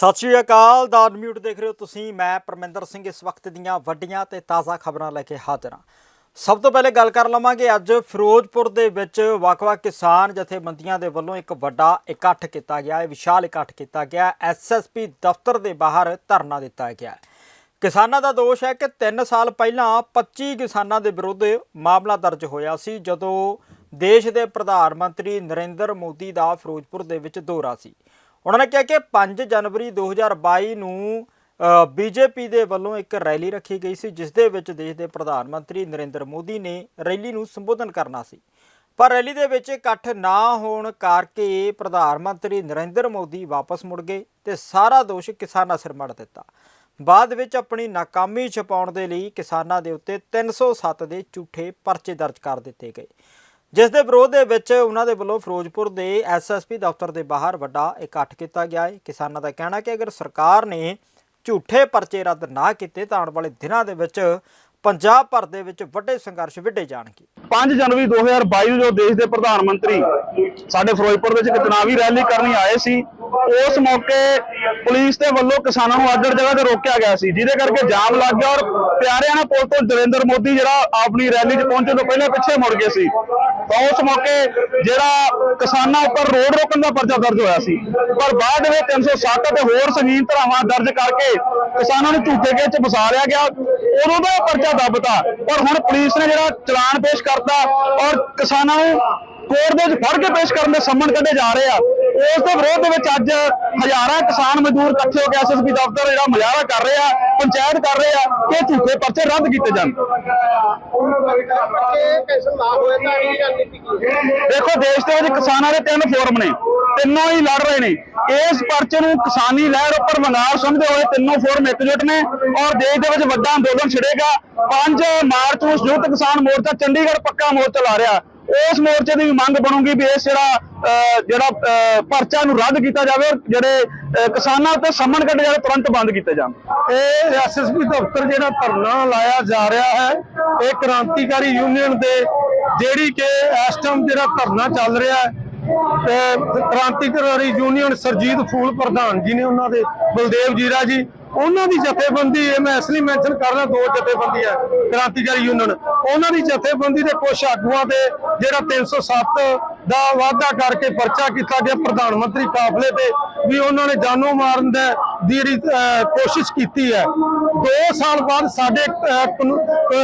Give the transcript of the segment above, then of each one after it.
ਸਤਿ ਸ਼੍ਰੀ ਅਕਾਲ ਦਾ ਮਿਊਟ ਦੇਖ ਰਹੇ ਹੋ ਤੁਸੀਂ। ਮੈਂ ਪਰਮਿੰਦਰ ਸਿੰਘ ਇਸ ਵਕਤ ਦੀਆਂ ਵੱਡੀਆਂ ਤੇ ਤਾਜ਼ਾ ਖਬਰਾਂ ਲੈ ਕੇ ਹਾਜ਼ਰ ਹਾਂ। ਸਭ ਤੋਂ ਪਹਿਲੇ ਗੱਲ ਕਰ ਲਵਾਂਗੇ, ਅੱਜ ਫਿਰੋਜ਼ਪੁਰ ਦੇ ਵਿੱਚ ਵੱਖ-ਵੱਖ ਕਿਸਾਨ ਜਥੇਬੰਦੀਆਂ ਦੇ ਵੱਲੋਂ ਇੱਕ ਵੱਡਾ ਇਕੱਠ ਕੀਤਾ ਗਿਆ ਹੈ ਵਿਸ਼ਾਲ ਇਕੱਠ ਕੀਤਾ ਗਿਆ। ਐਸਐਸਪੀ ਦਫ਼ਤਰ ਦੇ ਬਾਹਰ ਧਰਨਾ ਦਿੱਤਾ ਗਿਆ। ਕਿਸਾਨਾਂ ਦਾ ਦੋਸ਼ ਹੈ ਕਿ 3 ਸਾਲ ਪਹਿਲਾਂ 25 ਕਿਸਾਨਾਂ ਦੇ ਵਿਰੁੱਧ ਮਾਮਲਾ ਦਰਜ ਹੋਇਆ ਸੀ, ਜਦੋਂ ਦੇਸ਼ ਦੇ ਪ੍ਰਧਾਨ ਮੰਤਰੀ ਨਰਿੰਦਰ ਮੋਦੀ ਦਾ ਫਿਰੋਜ਼ਪੁਰ ਦੇ ਵਿੱਚ ਦੌਰਾ ਸੀ। ਉਹਨਾਂ ਨੇ ਕਿਹਾ ਕਿ 5 ਜਨਵਰੀ 2022 ਨੂੰ ਬੀਜੇਪੀ ਦੇ ਵੱਲੋਂ ਇੱਕ ਰੈਲੀ ਰੱਖੀ ਗਈ ਸੀ, ਜਿਸ ਦੇ ਵਿੱਚ ਦੇਸ਼ ਦੇ ਪ੍ਰਧਾਨ ਮੰਤਰੀ ਨਰਿੰਦਰ ਮੋਦੀ ਨੇ ਰੈਲੀ ਨੂੰ ਸੰਬੋਧਨ ਕਰਨਾ ਸੀ। ਪਰ ਰੈਲੀ ਦੇ ਵਿੱਚ ਇਕੱਠ ਨਾ ਹੋਣ ਕਰਕੇ ਪ੍ਰਧਾਨ ਮੰਤਰੀ ਨਰਿੰਦਰ ਮੋਦੀ ਵਾਪਸ ਮੁੜ ਗਏ ਤੇ ਸਾਰਾ ਦੋਸ਼ ਕਿਸਾਨਾਂ ਸਿਰ ਮੜ ਦਿੱਤਾ। ਬਾਅਦ ਵਿੱਚ ਆਪਣੀ ਨਾਕਾਮੀ ਛਪਾਉਣ ਦੇ ਲਈ ਕਿਸਾਨਾਂ ਦੇ ਉੱਤੇ 307 ਦੇ ਝੂਠੇ ਪਰਚੇ ਦਰਜ ਕਰ ਦਿੱਤੇ ਗਏ। ਜਿਸ ਦੇ ਵਿਰੋਧ ਦੇ ਵਿੱਚ ਉਹਨਾਂ ਦੇ ਵੱਲੋਂ ਫਿਰੋਜ਼ਪੁਰ ਦੇ ਐਸਐਸਪੀ ਦਫ਼ਤਰ ਦੇ ਬਾਹਰ ਵੱਡਾ ਇਕੱਠ ਕੀਤਾ ਗਿਆ ਹੈ। ਕਿਸਾਨਾਂ ਦਾ ਕਹਿਣਾ ਕਿ ਅਗਰ ਸਰਕਾਰ ਨੇ ਝੂਠੇ ਪਰਚੇ ਰੱਦ ਨਾ ਕੀਤੇ ਤਾਂ ਆਉਣ ਵਾਲੇ ਦਿਨਾਂ ਦੇ ਵਿੱਚ ਪੰਜਾਬ ਭਰ ਦੇ ਵਿੱਚ ਵੱਡੇ ਸੰਘਰਸ਼ ਵਿੱਢੇ ਜਾਣਗੇ। 5 ਜਨਵਰੀ 2022 ਨੂੰ ਜੋ ਦੇਸ਼ ਦੇ ਪ੍ਰਧਾਨ ਮੰਤਰੀ ਸਾਡੇ ਫਿਰੋਜ਼ਪੁਰ ਵਿੱਚ ਇੱਕ ਚੁਣਾਵੀ ਰੈਲੀ ਕਰਨੀ ਆਏ ਸੀ, ਉਸ ਮੌਕੇ ਪੁਲਿਸ ਦੇ ਵੱਲੋਂ ਕਿਸਾਨਾਂ ਨੂੰ ਅੱਡ ਅੱਡ ਜਗ੍ਹਾ ਤੇ ਰੋਕਿਆ ਗਿਆ ਸੀ, ਜਿਹਦੇ ਕਰਕੇ ਜਾਮ ਲੱਗ ਗਿਆ ਔਰ ਪਿਆਰਿਆਣਾ ਪੁਲ ਤੋਂ ਨਰਿੰਦਰ ਮੋਦੀ ਜਿਹੜਾ ਆਪਣੀ ਰੈਲੀ 'ਚ ਪਹੁੰਚਣ ਤੋਂ ਪਹਿਲਾਂ ਪਿੱਛੇ ਮੁੜ ਗਏ ਸੀ। ਤਾਂ ਉਸ ਮੌਕੇ ਜਿਹੜਾ ਕਿਸਾਨਾਂ ਉੱਪਰ ਰੋਡ ਰੋਕਣ ਦਾ ਪਰਚਾ ਦਰਜ ਹੋਇਆ ਸੀ। ਪਰ ਬਾਅਦ ਵਿੱਚ 307 ਅਤੇ ਹੋਰ ਸੰਗੀਨ ਧਾਰਾਵਾਂ ਦਰਜ ਕਰਕੇ ਕਿਸਾਨਾਂ ਨੂੰ ਝੂਠੇ ਕੇਸ 'ਚ ਫਸਾ ਲਿਆ ਗਿਆ। ਉਦੋਂ ਦਾ ਪਰਚਾ ਦੱਬਤਾ। ਪਰ ਹੁਣ ਪੁਲਿਸ ਨੇ ਜਿਹੜਾ ਚਲਾਨ ਪੇਸ਼ ਕਰਤਾ ਔਰ ਕਿਸਾਨਾਂ ਨੂੰ ਕੋਰਟ ਦੇ ਵਿੱਚ ਫੜ ਕੇ ਪੇਸ਼ ਕਰਨ ਦੇ ਸੰਮਨ ਕੱਢੇ ਜਾ ਰਹੇ ਆ। ਉਸ ਦੇ ਵਿਰੋਧ ਦੇ ਵਿੱਚ ਅੱਜ ਹਜ਼ਾਰਾਂ ਕਿਸਾਨ ਮਜ਼ਦੂਰ ਇਕੱਠੇ ਹੋ ਕੇ ਐਸਐਸਪੀ ਦਫ਼ਤਰ ਜਿਹੜਾ ਮੁਜ਼ਾਹਰਾ ਕਰ ਰਹੇ ਆ, ਪੰਚਾਇਤ ਕਰ ਰਹੇ ਆ ਕਿ ਇਹ ਝੂਠੇ ਪਰਚੇ ਰੱਦ ਕੀਤੇ ਜਾਣ। ਦੇਖੋ ਦੇਸ਼ ਦੇ ਵਿੱਚ ਕਿਸਾਨਾਂ ਦੇ ਤਿੰਨ ਫੋਰਮ ਨੇ, ਤਿੰਨੋਂ ਹੀ ਲੜ ਰਹੇ ਨੇ। ਇਸ ਪਰਚੇ ਨੂੰ ਕਿਸਾਨੀ ਲਹਿਰ ਉੱਪਰ ਵੰਗਾਰ ਸਮਝਦੇ ਹੋਏ ਤਿੰਨੋਂ ਫੋਰਮ ਇਕਜੁੱਟ ਨੇ ਔਰ ਦੇਸ਼ ਦੇ ਵਿੱਚ ਵੱਡਾ ਅੰਦੋਲਨ ਛਿੜੇਗਾ। 5 ਮਾਰਚ ਨੂੰ ਸੰਯੁਕਤ ਕਿਸਾਨ ਮੋਰਚਾ ਚੰਡੀਗੜ੍ਹ ਪੱਕਾ ਮੋਰਚਾ ਲਾ ਰਿਹਾ। ਉਸ ਮੋਰਚੇ ਦੀ ਵੀ ਮੰਗ ਬਣੂਗੀ ਵੀ ਇਸ ਜਿਹੜਾ ਜਿਹੜਾ ਪਰਚਾ ਨੂੰ ਰੱਦ ਕੀਤਾ ਜਾਵੇ ਔਰ ਜਿਹੜੇ ਕਿਸਾਨਾਂ ਉੱਤੇ ਸੰਮਨ ਕੱਢੇ ਜਾਵੇ ਤੁਰੰਤ ਬੰਦ ਕੀਤੇ ਜਾਣ। ਇਹ ਐਸਐਸਪੀ ਦਫ਼ਤਰ ਜਿਹੜਾ ਧਰਨਾ ਲਾਇਆ ਜਾ ਰਿਹਾ ਹੈ, ਇਹ ਕ੍ਰਾਂਤੀਕਾਰੀ ਯੂਨੀਅਨ ਦੇ, ਜਿਹੜੀ ਕਿ ਇਸ ਟਾਈਮ ਜਿਹੜਾ ਧਰਨਾ ਚੱਲ ਰਿਹਾ ਹੈ, ਤੇ ਕ੍ਰਾਂਤੀਕਾਰੀ ਯੂਨੀਅਨ ਸਰਜੀਤ ਫੂਲ ਪ੍ਰਧਾਨ ਜੀ ਨੇ ਉਹਨਾਂ ਦੇ, ਬਲਦੇਵ ਜੀਰਾ ਜੀ, ਉਹਨਾਂ ਦੀ ਜਥੇਬੰਦੀ, ਇਹ ਮੈਂ ਇਸ ਲਈ ਮੈਂਸ਼ਨ ਰਿਹਾ, ਦੋ ਜਥੇਬੰਦੀਆਂ ਕ੍ਰਾਂਤੀਕਾਰੀ ਯੂਨੀਅਨ। ਉਹਨਾਂ ਦੀ ਜਥੇਬੰਦੀ ਦੇ ਕੁਝ ਆਗੂਆਂ ਦੇ, ਜਿਹੜਾ 307 ਦਾ ਵਾਅਦਾ ਕਰਕੇ ਪਰਚਾ ਕੀਤਾ ਗਿਆ ਪ੍ਰਧਾਨ ਮੰਤਰੀ ਕਾਫਲੇ ਤੇ ਵੀ ਉਹਨਾਂ ਨੇ ਜਾਨੋਂ ਮਾਰਨ ਦਾ ਦੀ ਜਿਹੜੀ ਕੋਸ਼ਿਸ਼ ਕੀਤੀ ਹੈ। 2 ਸਾਲ ਬਾਅਦ ਸਾਡੇ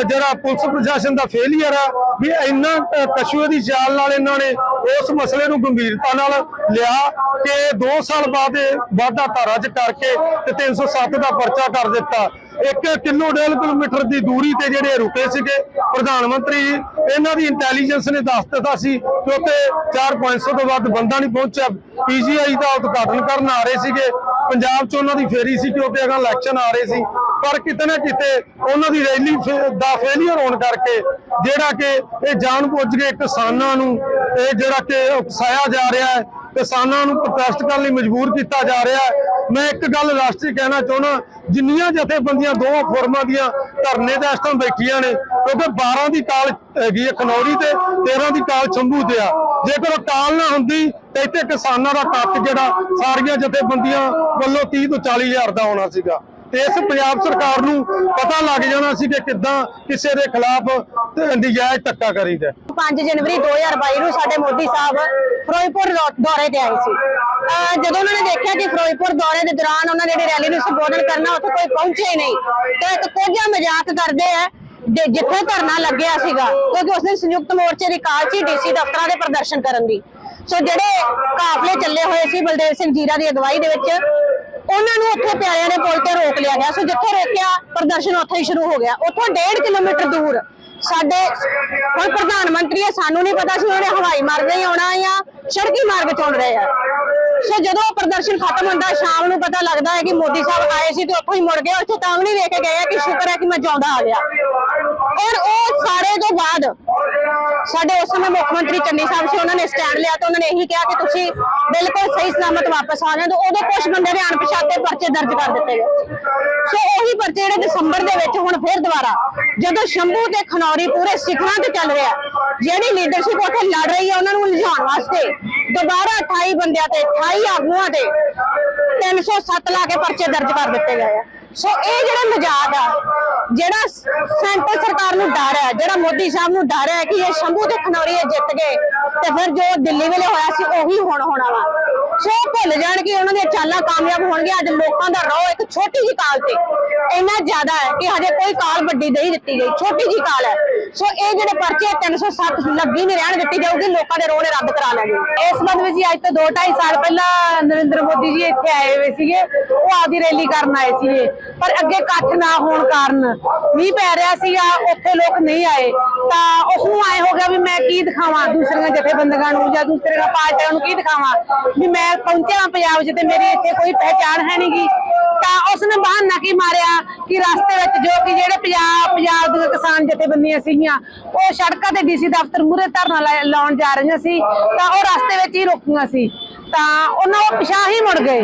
ਜਿਹੜਾ ਪੁਲਿਸ ਪ੍ਰਸ਼ਾਸਨ ਦਾ ਫੇਲਿਅਰ ਆ ਵੀ ਇੰਨਾ ਅਹ, ਕਛੂਏ ਦੀ ਚਾਲ ਨਾਲ ਇਹਨਾਂ ਨੇ ਉਸ ਮਸਲੇ ਨੂੰ ਗੰਭੀਰਤਾ ਨਾਲ ਲਿਆ ਕਿ 2 ਸਾਲ ਬਾਅਦ ਇਹ ਵਾਧਾ ਧਾਰਾ 'ਚ ਕਰਕੇ ਤੇ 307 ਦਾ ਪਰਚਾ ਕਰ ਦਿੱਤਾ। ਇੱਕ ਕਿਲੋ ਡੇਢ ਕਿਲੋਮੀਟਰ ਦੀ ਦੂਰੀ ਤੇ ਜਿਹੜੇ ਰੁਕੇ ਸੀਗੇ, ਪ੍ਰਧਾਨ ਮੰਤਰੀ ਇਹਨਾਂ ਦੀ ਇੰਟੈਲੀਜੈਂਸ ਨੇ ਦੱਸ ਦਿੱਤਾ ਸੀ ਕਿ ਉੱਥੇ 4-500 ਤੋਂ ਵੱਧ ਬੰਦਾ ਨਹੀਂ ਪਹੁੰਚਿਆ। ਪੀਜੀਆਈ ਦਾ ਉਦਘਾਟਨ ਕਰਨ ਆ ਰਹੇ ਸੀਗੇ। ਪੰਜਾਬ 'ਚ ਉਹਨਾਂ ਦੀ ਫੇਰੀ ਸੀ ਕਿ ਉੱਥੇ ਅਗਾਂ ਇਲੈਕਸ਼ਨ ਆ ਰਹੇ ਸੀ। ਪਰ ਕਿਤੇ ਨਾ ਕਿਤੇ ਉਹਨਾਂ ਦੀ ਰੈਲੀ ਫੇ- ਦਾ ਫੇਲਿਅਰ ਹੋਣ ਕਰਕੇ ਜਿਹੜਾ ਕਿ ਇਹ ਜਾਣ ਜਾਣਬੁੱਝ ਕੇ ਕਿਸਾਨਾਂ ਨੂੰ, ਇਹ ਜਿਹੜਾ ਕਿ ਉਕਸਾਇਆ ਜਾ ਰਿਹਾ ਹੈ ਕਿਸਾਨਾਂ ਨੂੰ ਪ੍ਰੋਟੈਸਟ ਕਰਨ ਲਈ ਮਜਬੂਰ ਕੀਤਾ ਜਾ ਰਿਹਾ ਹੈ। ਮੈਂ ਇੱਕ ਗੱਲ ਰਾਸ਼ਟਰੀ ਕਹਿਣਾ ਚਾਹੁੰਦਾ, ਜਿੰਨੀਆਂ ਜਥੇਬੰਦੀਆਂ ਦੋਵਾਂ ਫੋਰਮਾਂ ਦੀਆਂ ਧਰਨੇ ਤੇ ਇਸ ਟਾਈਮ ਬੈਠੀਆਂ ਨੇ, ਕਿਉਂਕਿ 12 ਦੀ ਕਾਲ ਹੈਗੀ ਹੈ ਖਨੌਰੀ ਤੇ 13 ਦੀ ਕਾਲ ਚੰਬੂ ਤੇ ਆ। ਜੇਕਰ ਉਹ ਕਾਲ ਨਾ ਹੁੰਦੀ, ਤਾਂ ਇੱਥੇ ਕਿਸਾਨਾਂ ਦਾ ਕੱਟ ਜਿਹੜਾ ਸਾਰੀਆਂ ਜਥੇਬੰਦੀਆਂ ਵੱਲੋਂ 30 ਤੋਂ 40 ਹਜ਼ਾਰ ਦਾ ਹੋਣਾ ਸੀਗਾ। ਤੇ ਇਸ ਪੰਜਾਬ ਸਰਕਾਰ ਨੂੰ ਪਤਾ ਲੱਗ ਜਾਣਾ ਸੀ ਕਿ ਕਿੱਦਾਂ ਕਿਸੇ ਦੇ ਖਿਲਾਫ ਨਜਾਇਜ਼ ਧੱਕਾ ਕਰੀਦਾ 5 ਜਨਵਰੀ 2022 ਨੂੰ ਸਾਡੇ ਮੋਦੀ ਸਾਹਿਬ ਫਿਰੋਜ਼ਪੁਰ ਦੌਰੇ ਤੇ ਆਏ ਸੀ। ਜਦੋਂ ਉਹਨਾਂ ਨੇ ਦੇਖਿਆ ਕਿ ਫਿਰੋਜ਼ਪੁਰ ਦੌਰੇ ਦੇ ਦੌਰਾਨ ਉਹਨਾਂ ਨੇ ਜਿਹੜੀ ਰੈਲੀ ਨੂੰ ਸੰਬੋਧਨ ਕਰਨਾ, ਉੱਥੇ ਕੋਈ ਪਹੁੰਚੇ ਹੀ ਨਹੀਂ। ਤੇ ਕੋਝਾ ਮਜ਼ਾਕ ਕਰਦੇ ਆ ਜਿੱਥੇ ਧਰਨਾ ਲੱਗਿਆ ਸੀਗਾ, ਕਿਉਂਕਿ ਉਸ ਦਿਨ ਸੰਯੁਕਤ ਮੋਰਚੇ ਦੀ ਕਾਲ ਸੀ ਡੀਸੀ ਦਫ਼ਤਰਾਂ ਦੇ ਪ੍ਰਦਰਸ਼ਨ ਕਰਨ ਦੀ। ਸੋ ਜਿਹੜੇ ਕਾਫਲੇ ਚੱਲੇ ਹੋਏ ਸੀ ਬਲਦੇਵ ਸਿੰਘ ਜੀਰਾ ਦੀ ਅਗਵਾਈ ਦੇ ਵਿੱਚ ਉਹਨਾਂ ਨੂੰ ਉੱਥੇ ਪਿਆਰਿਆਂ ਨੇ ਪੁਲ ਤੇ ਰੋਕ ਲਿਆ ਗਿਆ। ਸੋ ਜਿੱਥੇ ਰੋਕਿਆ, ਪ੍ਰਦਰਸ਼ਨ ਉੱਥੇ ਹੀ ਸ਼ੁਰੂ ਹੋ ਗਿਆ। ਉੱਥੋਂ 1.5 ਕਿਲੋਮੀਟਰ ਦੂਰ ਸਾਡੇ ਹੁਣ ਪ੍ਰਧਾਨ ਮੰਤਰੀ ਹੈ ਸਾਨੂੰ ਨਹੀਂ ਪਤਾ ਸੀ ਉਹਨੇ ਹਵਾਈ ਮਾਰਗ ਹੀ ਆਉਣਾ ਜਾਂ ਸੜਕੀ ਮਾਰਗ ਚੁਣ ਰਹੇ ਆ। ਸੋ ਜਦੋਂ ਉਹ ਪ੍ਰਦਰਸ਼ਨ ਖਤਮ ਹੁੰਦਾ, ਸ਼ਾਮ ਨੂੰ ਪਤਾ ਲੱਗਦਾ ਹੈ ਕਿ ਮੋਦੀ ਸਾਹਿਬ ਆਏ ਸੀ ਤੇ ਉੱਥੋਂ ਹੀ ਮੁੜ ਗਏ। ਉੱਥੇ ਤਾਂ ਵੀ ਨਹੀਂ ਵੇਖ ਕੇ ਗਏ ਆ ਕਿ ਸ਼ੁਕਰ ਹੈ ਕਿ ਮੈਂ ਜਿਉਂਦਾ ਆ ਗਿਆ। ਔਰ ਉਹ ਸਾਰੇ ਤੋਂ ਬਾਅਦ ਸਾਡੇ ਉਸ ਸਮੇਂ ਮੁੱਖ ਮੰਤਰੀ ਚੰਨੀ ਸਾਹਿਬ ਸੀ, ਉਹਨਾਂ ਨੇ ਸਟੈਂਡ ਲਿਆ ਤੇ ਉਹਨਾਂ ਨੇ ਇਹੀ ਕਿਹਾ ਕਿ ਤੁਸੀਂ ਬਿਲਕੁਲ ਸਹੀ ਸਲਾਮਤ ਵਾਪਸ ਆ ਜਾਓ ਉਦੋਂ ਕੁਝ ਬੰਦੇ ਦੇ ਅਣਪਛਾਤੇ ਪਰਚੇ ਦਰਜ ਕਰ ਦਿੱਤੇ ਗਏ। ਸੋ ਉਹੀ ਪਰਚੇ ਜਿਹੜੇ ਦਸੰਬਰ ਦੇ ਵਿੱਚ ਹੁਣ ਫੇਰ ਦੁਬਾਰਾ, ਜਦੋਂ ਸ਼ੰਭੂ ਤੇ ਖਨੌਰੀ ਪੂਰੇ ਸਿਖਰਾਂ ਤੇ ਚੱਲ ਰਿਹਾ, ਜਿਹੜੀ ਲੀਡਰਸ਼ਿਪ ਉੱਥੇ ਲੜ ਰਹੀ ਹੈ, ਉਹਨਾਂ ਨੂੰ ਲਿਜਾਉਣ ਵਾਸਤੇ ਦੁਬਾਰਾ 28 ਬੰਦਿਆਂ ਤੇ 28 ਆਗੂਆਂ ਤੇ 307 ਲਾ ਕੇ ਪਰਚੇ ਦਰਜ ਕਰ ਦਿੱਤੇ ਗਏ ਆ। ਸੋ ਇਹ ਜਿਹੜਾ ਮਜ਼ਾਕ ਆ ਨੂੰ ਡਰ ਹੈ। ਜਿਹੜਾ ਮੋਦੀ ਸਾਹਿਬ ਨੂੰ ਡਰ ਹੈ ਕਿ ਇਹ ਸ਼ੰਭੂ ਤੇ ਖਨੌਰੀ ਜਿੱਤ ਗਏ, ਤੇ ਫਿਰ ਜੋ ਦਿੱਲੀ ਵੇਲੇ ਹੋਇਆ ਸੀ, ਉਹੀ ਹੁਣ ਹੋਣਾ ਵਾ। ਸੋ ਭੁੱਲ ਜਾਣਗੇ, ਉਹਨਾਂ ਦੀਆਂ ਚਾਲਾਂ ਕਾਮਯਾਬ ਹੋਣਗੇ ਅੱਜ ਲੋਕਾਂ ਦਾ ਰੋ ਇੱਕ ਛੋਟੀ ਜੀ ਕਾਲ ਤੇ। ਇੰਨਾ ਜ਼ਿਆਦਾ ਹੈ ਕਿ ਹਜੇ ਕੋਈ ਕਾਲ ਵੱਡੀ ਨਹੀਂ ਦਿੱਤੀ ਗਈ। ਛੋਟੀ ਜੀ ਕਾਲ ਹੈ। ਸੋ ਇਹ ਜਿਹੜੇ ਪਰਚੇ 307 ਲੱਗੀ ਨਹੀਂ ਰਹਿਣ ਦਿੱਤੀ ਜਾਊਗੀ, ਲੋਕਾਂ ਦੇ ਰੋਹ ਨੇ ਰੱਦ ਕਰਾ ਲੈਣੇ। ਇਸ ਸੰਬੰਧ ਵਿੱਚ ਅੱਜ ਤੋਂ 2.5 ਸਾਲ ਪਹਿਲਾਂ ਨਰਿੰਦਰ ਮੋਦੀ ਜੀ ਇੱਥੇ ਆਏ ਹੋਏ ਸੀਗੇ। ਉਹ ਆਪਦੀ ਰੈਲੀ ਕਰਨ ਆਏ ਸੀਗੇ। ਪਰ ਅੱਗੇ ਇਕੱਠ ਨਾ ਹੋਣ ਕਾਰਨ ਮੀਂਹ ਪੈ ਰਿਹਾ ਸੀਗਾ, ਉੱਥੇ ਲੋਕ ਨਹੀਂ ਆਏ। ਤਾਂ ਉਸ ਨੂੰ ਆਏ ਹੋ ਗਿਆ ਵੀ ਮੈਂ ਕੀ ਦਿਖਾਵਾਂ? ਦੂਸਰੀਆਂ ਜਥੇਬੰਦੀਆਂ ਨੂੰ ਜਾਂ ਦੂਸਰੀਆਂ ਪਾਰਟੀਆਂ ਨੂੰ ਕੀ ਦਿਖਾਵਾਂ? ਵੀ ਮੈਂ ਪਹੁੰਚਿਆ ਪੰਜਾਬ 'ਚ ਤੇ ਮੇਰੀ ਇੱਥੇ ਕੋਈ ਪਹਿਚਾਣ ਹੈ ਨਹੀਂਗੀ ਤਾਂ ਉਸਨੇ ਬਹਾਨਾ ਕੀ ਮਾਰਿਆ ਕਿ ਰਸਤੇ ਵਿੱਚ ਜੋ ਕਿ ਜਿਹੜੇ ਪੰਜਾਬ ਪੰਜਾਬ ਦੀਆਂ ਕਿਸਾਨ ਜਥੇਬੰਦੀਆਂ ਸੀਗੀਆਂ, ਉਹ ਸੜਕਾਂ ਤੇ ਡੀਸੀ ਦਫ਼ਤਰ ਮੂਹਰੇ ਧਰਨਾ ਲਾ- ਲਾਉਣ ਜਾ ਰਹੀਆਂ ਸੀ, ਤਾਂ ਉਹ ਰਸਤੇ ਵਿੱਚ ਹੀ ਰੁਕੀਆਂ ਸੀ। ਤਾਂ ਉਹਨਾਂ ਉਹ ਪਿਛਾਂ ਹੀ ਮੁੜ ਗਏ।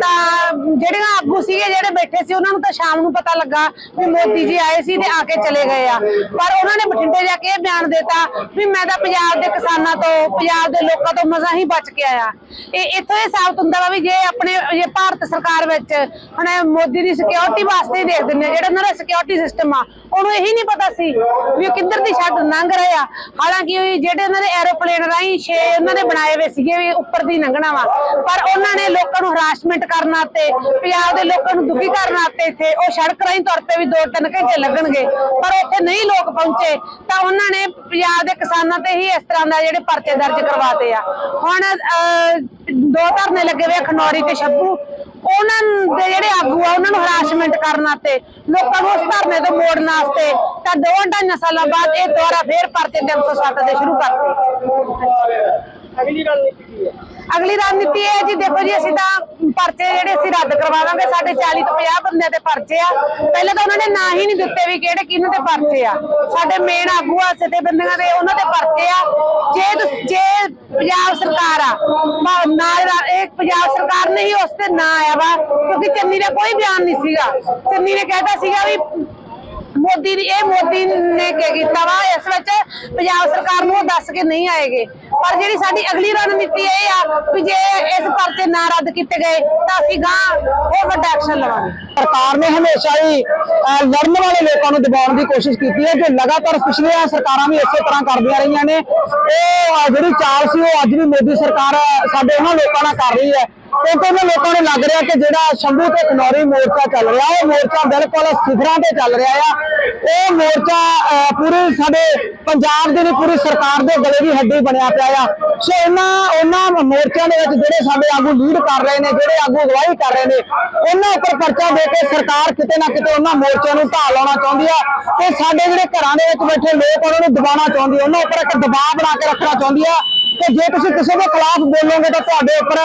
ਤਾਂ ਜਿਹੜੀਆਂ ਆਗੂ ਸੀਗੇ, ਜਿਹੜੇ ਬੈਠੇ ਸੀ, ਉਹਨਾਂ ਨੂੰ ਤਾਂ ਸ਼ਾਮ ਨੂੰ ਪਤਾ ਲੱਗਾ ਵੀ ਮੋਦੀ ਜੀ ਆਏ ਸੀ ਤੇ ਆ ਕੇ ਚਲੇ ਗਏ ਆ। ਪਰ ਉਹਨਾਂ ਨੇ ਬਠਿੰਡੇ ਜਾ ਕੇ ਇਹ ਬਿਆਨ ਦਿੱਤਾ ਵੀ ਮੈਂ ਤਾਂ ਪੰਜਾਬ ਦੇ ਕਿਸਾਨਾਂ ਤੋਂ, ਪੰਜਾਬ ਦੇ ਲੋਕਾਂ ਤੋਂ ਮਜ਼ਾ ਹੀ ਬਚ ਕੇ ਆਇਆ। ਇਹ ਇੱਥੋਂ ਇਹ ਸਾਬਤ ਹੁੰਦਾ ਵਾ ਵੀ ਜੇ ਆਪਣੇ, ਜੇ ਭਾਰਤ ਸਰਕਾਰ ਵਿੱਚ ਹੁਣ ਮੋਦੀ ਦੀ ਸਿਕਿਉਰਿਟੀ ਵਾਸਤੇ ਹੀ ਦੇਖ ਦਿੰਦੇ ਆ, ਜਿਹੜਾ ਉਹਨਾਂ ਦਾ ਸਿਕਿਉਰਿਟੀ ਸਿਸਟਮ ਆ, ਉਹਨੂੰ ਇਹੀ ਨਹੀਂ ਪਤਾ ਸੀ ਵੀ ਉਹ ਕਿੱਧਰ ਦੀ ਛੱਡ ਲੰਘ ਰਹੇ ਆ। ਹਾਲਾਂਕਿ ਜਿਹੜੇ ਉਹਨਾਂ ਦੇ ਐਰੋਪਲੇਨ ਰਾਹੀਂ ਛੇ ਉਹਨਾਂ ਨੇ ਬਣਾਏ ਹੋਏ ਸੀਗੇ, ਵੀ ਉੱਪਰ ਦੀ ਲੰਘਣਾ ਵਾ। ਪਰ ਉਹਨਾਂ ਨੇ ਲੋਕਾਂ ਨੂੰ ਹਰਾਸਮੈਂਟ ਕਰਨ ਤੇ ਪੰਜਾਬ ਦੇ ਲੋਕਾਂ ਨੂੰ ਦੁਖੀ ਕਰਨ ਤੇ ਇੱਥੇ ਉਹ ਸੜਕ ਰਾਹੀਂ ਤੁਰ ਪਏ ਵੀ 2-3 ਘੰਟੇ ਲੱਗਣਗੇ। ਪਰ ਉੱਥੇ ਨਹੀਂ ਲੋਕ ਪਹੁੰਚੇ, ਤਾਂ ਉਹਨਾਂ ਨੇ ਪੰਜਾਬ ਦੇ ਕਿਸਾਨਾਂ ਤੇ ਹੀ ਇਸ ਤਰ੍ਹਾਂ ਦਾ ਜਿਹੜੇ ਪਰਚੇ ਦਰਜ ਕਰਵਾਤੇ ਆ। ਹੁਣ ਦੋ ਧਰਨੇ ਲੱਗੇ ਹੋਏ ਖਨੌਰੀ ਤੇ ਛੱਬੂ ਉਹਨਾਂ ਦੇ ਜਿਹੜੇ ਆਗੂ ਆ, ਉਹਨਾਂ ਨੂੰ ਹਰਾਸਮੈਂਟ ਕਰਨ ਤੇ ਲੋਕਾਂ ਨੂੰ ਉਸ ਧਰਨੇ ਤੋਂ ਮੋੜਨ ਵਾਸਤੇ, ਤਾਂ ਦੋ ਢਾਈਆਂ ਸਾਲਾਂ ਬਾਅਦ ਇਹ ਦੁਆਰਾ ਫੇਰ ਪਰਚੇ 307 ਦੇ ਸ਼ੁਰੂ ਕਰਤੇ। ਅਗਲੀ ਰਣਨੀਤੀ ਕੀ ਹੈ? ਅਗਲੀ ਰਣਨੀਤੀ ਇਹ ਹੈ ਜੀ, ਦੇਖੋ ਜੀ, ਅਸੀਂ ਤਾਂ ਪਰਚੇ ਜਿਹੜੇ ਅਸੀਂ ਰੱਦ ਕਰਵਾਵਾਂਗੇ, ਸਾਡੇ 40 ਤੋਂ 50 ਬੰਦਿਆਂ ਤੇ ਪਰਚੇ ਆ। ਪਹਿਲਾਂ ਤਾਂ ਉਹਨਾਂ ਨੇ ਨਾਂ ਹੀ ਨਹੀਂ ਦਿੱਤੇ ਵੀ ਕਿਹੜੇ ਕਿਹਨੂੰ ਤੇ ਪਰਚੇ ਆ। ਸਾਡੇ ਮੇਨ ਆਗੂ ਆ ਬੰਦੀਆਂ ਦੇ ਉਹਨਾਂ ਦੇ ਪਰਚੇ ਆ। ਜੇ ਜੇ ਪੰਜਾਬ ਸਰਕਾਰ ਆ ਨਾਲ ਰਾ- ਪੰਜਾਬ ਸਰਕਾਰ ਨੇ ਹੀ ਉਸ ਤੇ ਨਾਂ ਆਇਆ ਵਾ, ਕਿਉਂਕਿ ਚੰਨੀ ਦਾ ਕੋਈ ਬਿਆਨ ਨਹੀਂ ਸੀਗਾ। ਚੰਨੀ ਨੇ ਕਹਿਤਾ ਸੀਗਾ ਵੀ ਮੋਦੀ ਦੀ, ਇਹ ਮੋਦੀ ਨੇ ਕੀ ਕੀਤਾ ਵਾ? ਇਸ ਵਿੱਚ ਪੰਜਾਬ ਸਰਕਾਰ ਨੂੰ ਦੱਸ ਕੇ ਨਹੀਂ ਆਏਗੇ। ਪਰ ਜਿਹੜੀ ਸਾਡੀ ਅਗਲੀ ਰਣਨੀਤੀ ਇਹ ਆ ਵੀ ਜੇ ਇਸ ਪਰਚੇ ਨਾ ਰੱਦ ਕੀਤੇ ਗਏ, ਤਾਂ ਅਸੀਂ ਗਾਂ ਹੋਰ ਵੱਡਾ ਐਕਸ਼ਨ ਲਵਾਂਗੇ। ਸਰਕਾਰ ਨੇ ਹਮੇਸ਼ਾ ਹੀ ਲੜਨ ਵਾਲੇ ਲੋਕਾਂ ਨੂੰ ਦਬਾਉਣ ਦੀ ਕੋਸ਼ਿਸ਼ ਕੀਤੀ ਹੈ ਜੋ ਲਗਾਤਾਰ ਪਿਛਲੀਆਂ ਸਰਕਾਰਾਂ ਵੀ ਇਸੇ ਤਰ੍ਹਾਂ ਕਰਦੀਆਂ ਰਹੀਆਂ ਨੇ। ਉਹ ਜਿਹੜੀ ਚਾਲ ਸੀ ਉਹ ਅੱਜ ਵੀ ਮੋਦੀ ਸਰਕਾਰ, ਸਾਡੇ ਉਹਨਾਂ ਲੋਕਾਂ ਨਾਲ ਕਰ ਰਹੀ ਹੈ। ਕਿਉਂਕਿ ਉਹਨਾਂ ਲੋਕਾਂ ਨੂੰ ਲੱਗ ਰਿਹਾ ਕਿ ਜਿਹੜਾ ਸ਼ੰਭੂ ਤੇ ਖਨੌਰੀ ਮੋਰਚਾ ਚੱਲ ਰਿਹਾ ਉਹ ਮੋਰਚਾ ਬਿਲਕੁਲ ਸਿਖਰਾਂ ਤੇ ਚੱਲ ਰਿਹਾ ਆ। ਇਹ ਮੋਰਚਾ ਅਹ, ਪੂਰੇ ਸਾਡੇ ਪੰਜਾਬ ਦੇ ਨਹੀਂ ਪੂਰੀ ਸਰਕਾਰ ਦੇ ਗਲੇ ਦੀ ਹੱਡੀ ਬਣਿਆ ਪਿਆ ਆ। ਸੋ ਇਹਨਾਂ ਉਹਨਾਂ ਮੋਰਚਿਆਂ ਦੇ ਵਿੱਚ ਜਿਹੜੇ ਸਾਡੇ ਆਗੂ ਲੀਡ ਕਰ ਰਹੇ ਨੇ ਜਿਹੜੇ ਆਗੂ ਅਗਵਾਈ ਕਰ ਰਹੇ ਨੇ ਉਹਨਾਂ ਉੱਪਰ ਪਰਚਾ ਦੇ ਕੇ ਸਰਕਾਰ ਕਿਤੇ ਨਾ ਕਿਤੇ ਉਹਨਾਂ ਮੋਰਚਿਆਂ ਨੂੰ ਢਾਹ ਲਾਉਣਾ ਚਾਹੁੰਦੀ ਆ ਤੇ ਸਾਡੇ ਜਿਹੜੇ ਘਰਾਂ ਦੇ ਵਿੱਚ ਬੈਠੇ ਲੋਕ ਉਹਨਾਂ ਨੂੰ ਦਬਾਉਣਾ ਚਾਹੁੰਦੀ ਆ। ਉਹਨਾਂ ਉੱਪਰ ਇੱਕ ਦਬਾਅ ਬਣਾ ਕੇ ਰੱਖਣਾ ਚਾਹੁੰਦੀ ਆ। ਕਿ ਜੇ ਤੁਸੀਂ ਕਿਸੇ ਦੇ ਖਿਲਾਫ ਬੋਲੋਗੇ ਤਾਂ ਤੁਹਾਡੇ ਉੱਪਰ